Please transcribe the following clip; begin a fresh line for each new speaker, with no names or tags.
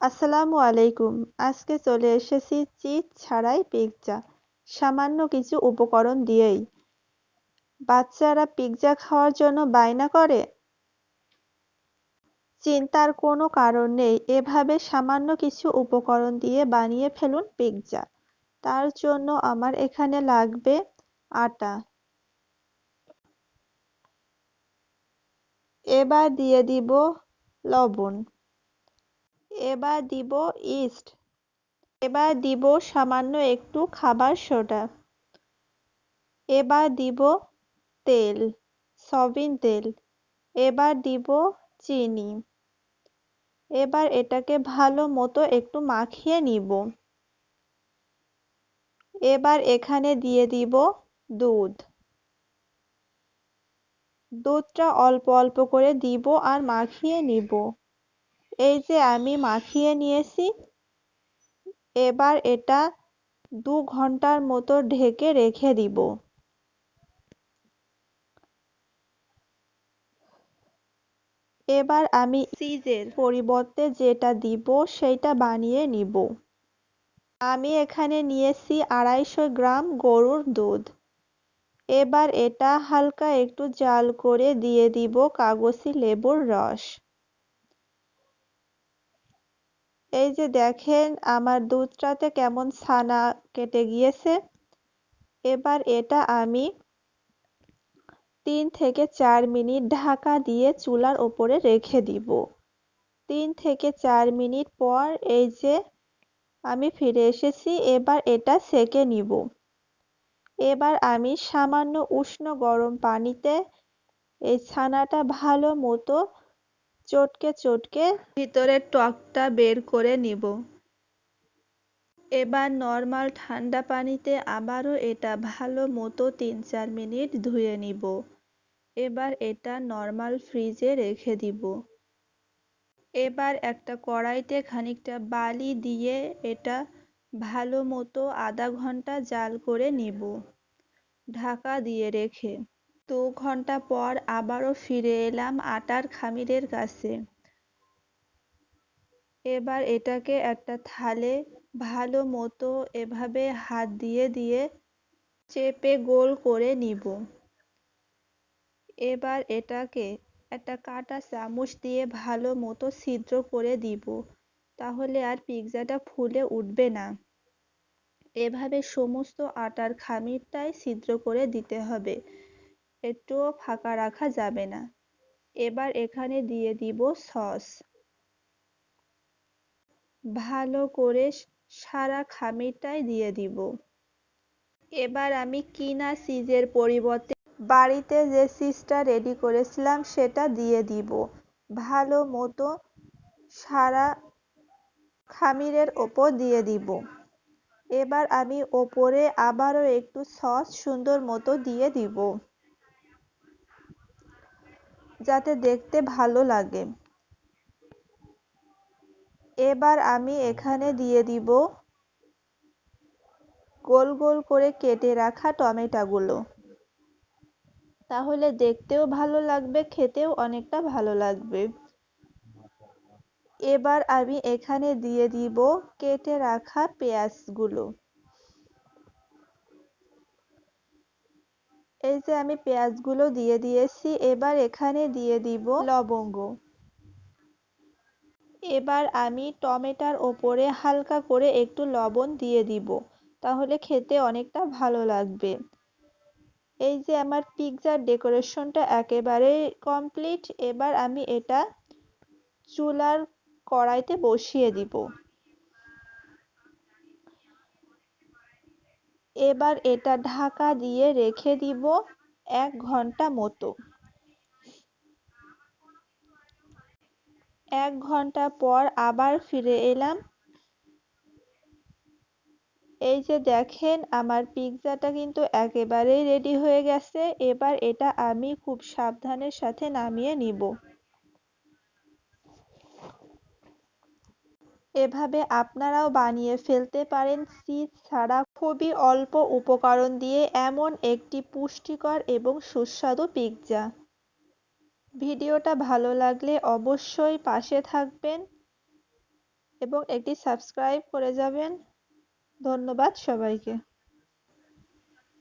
আসসালামু আলাইকুম। আজকে চলে এসেছি চিজ ছাড়াই পিৎজা। সামান্য কিছু উপকরণ দিয়েই। বাচ্চারা পিৎজা খাওয়ার জন্য বায়না করে? চিন্তার কোনো কারণ নেই, এভাবে সামান্য কিছু উপকরণ দিয়ে বানিয়ে ফেলুন পিৎজা। তার জন্য আমার এখানে লাগবে আটা। এবার দিয়ে দিব লবণ। এবার দিব ইস্ট। এবার দিব সামান্য একটু খাবার সোডা। এবার দিব তেল, সয়াবিন তেল। এবার দিব চিনি। এবার এটাকে ভালো মতো একটু মাখিয়ে নিব। এবার এখানে দিয়ে দিব দুধ। দুধটা অল্প অল্প করে দিব আর মাখিয়ে নিব। এই যে আমি মাখিয়ে নিয়েছি, এবার এটা দু ঘণ্টার মতো ঢেকে রেখে দিব। এবার আমি চিজের পরিবর্তে যেটা দিব সেটা বানিয়ে নিব। আমি এখানে নিয়েছি আড়াইশো গ্রাম গরুর দুধ। এবার এটা হালকা একটু জাল করে দিয়ে দিব কাগজি লেবুর রস। এই যে দেখেন, আমার দুধটাতে কেমন ছানা কেটে গিয়েছে। এবার এটা আমি তিন থেকে চার মিনিট ঢাকা দিয়ে চুলার ওপরে রেখে দিব। তিন থেকে চার মিনিট পর এই যে আমি ফিরে এসেছি, এবার এটা সেকে নিব। এবার আমি সামান্য উষ্ণ গরম পানিতে এই ছানাটা ভালো মতো চটকে চটকে ভিতরের টকটা বের করে নিব। এবার নর্মাল ঠান্ডা পানিতে আবারও এটা ভালো মতো তিন চার মিনিট ধুয়ে নিব। এবার এটা নর্মাল ফ্রিজে রেখে দিব। এবার একটা কড়াইতে খানিকটা বালি দিয়ে এটা ভালো মতো আধা ঘণ্টা জাল করে নিব। ঢাকা দিয়ে রেখে দু ঘণ্টা পর আবারও ফিরে এলাম আটার খামিরের কাছে। এবার এটাকে একটা থালে ভালো মতো এভাবে হাত দিয়ে দিয়ে চেপে গোল করে নিব। এবার এটাকে একটা কাটা চামচ দিয়ে ভালো মতো ছিদ্র করে দিব, তাহলে আর পিৎজাটা ফুলে উঠবে না। এভাবে সমস্ত আটার খামিরটাই ছিদ্র করে দিতে হবে। একটুও ফাঁকা রাখা যাবে না। এবার এখানে দিয়ে দিব সস। ভালো করে সারা খামিরটাই দিয়ে দিব। এবার আমি কিনা চিজের পরিবর্তে বাড়িতে যে চিজটা রেডি করেছিলাম সেটা দিয়ে দিব। ভালো মতো সারা খামিরের ওপর দিয়ে দিব। এবার আমি ওপরে আবারও একটু সস সুন্দর মতো দিয়ে দিব। যাতে দেখতে ভালো লাগে। এবার আমি এখানে দিয়ে দিব গোল গোল করে কেটে রাখা টমেটোগুলো। তাহলে দেখতেও ভালো লাগবে, খেতেও অনেকটা ভালো লাগবে। এবার আমি এখানে দিয়ে দিব কেটে রাখা পেঁয়াজগুলো। এই যে আমি পেঁয়াজগুলো দিয়ে দিয়েছি, এবার এখানে দিয়ে দিব লবঙ্গ। এবার আমি টমেটোর ওপরে হালকা করে একটু লবণ দিয়ে দিব, তাহলে খেতে অনেকটা ভালো লাগবে। এই যে আমার পিৎজার ডেকোরেশনটা একেবারে কমপ্লিট, এবার আমি এটা চুলার কড়াইতে বসিয়ে দিব। এবার এটা ঢাকা দিয়ে রেখে দিব এক ঘণ্টা মতো। এক ঘণ্টা পর আবার ফিরে এলাম। এই যে দেখেন, আমার পিৎজাটা কিন্তু একেবারেই রেডি হয়ে গেছে। এবার এটা আমি খুব সাবধানের সাথে নামিয়ে নিব। এভাবে আপনারাও বানিয়ে ফেলতে পারেন। চিজ ছাড়া খুবই অল্প উপকরণ দিয়ে এমন একটি পুষ্টিকর এবং সুস্বাদু পিৎজা। ভিডিওটা ভালো লাগলে অবশ্যই পাশে থাকবেন এবং একটি সাবস্ক্রাইব করে যাবেন। ধন্যবাদ সবাইকে।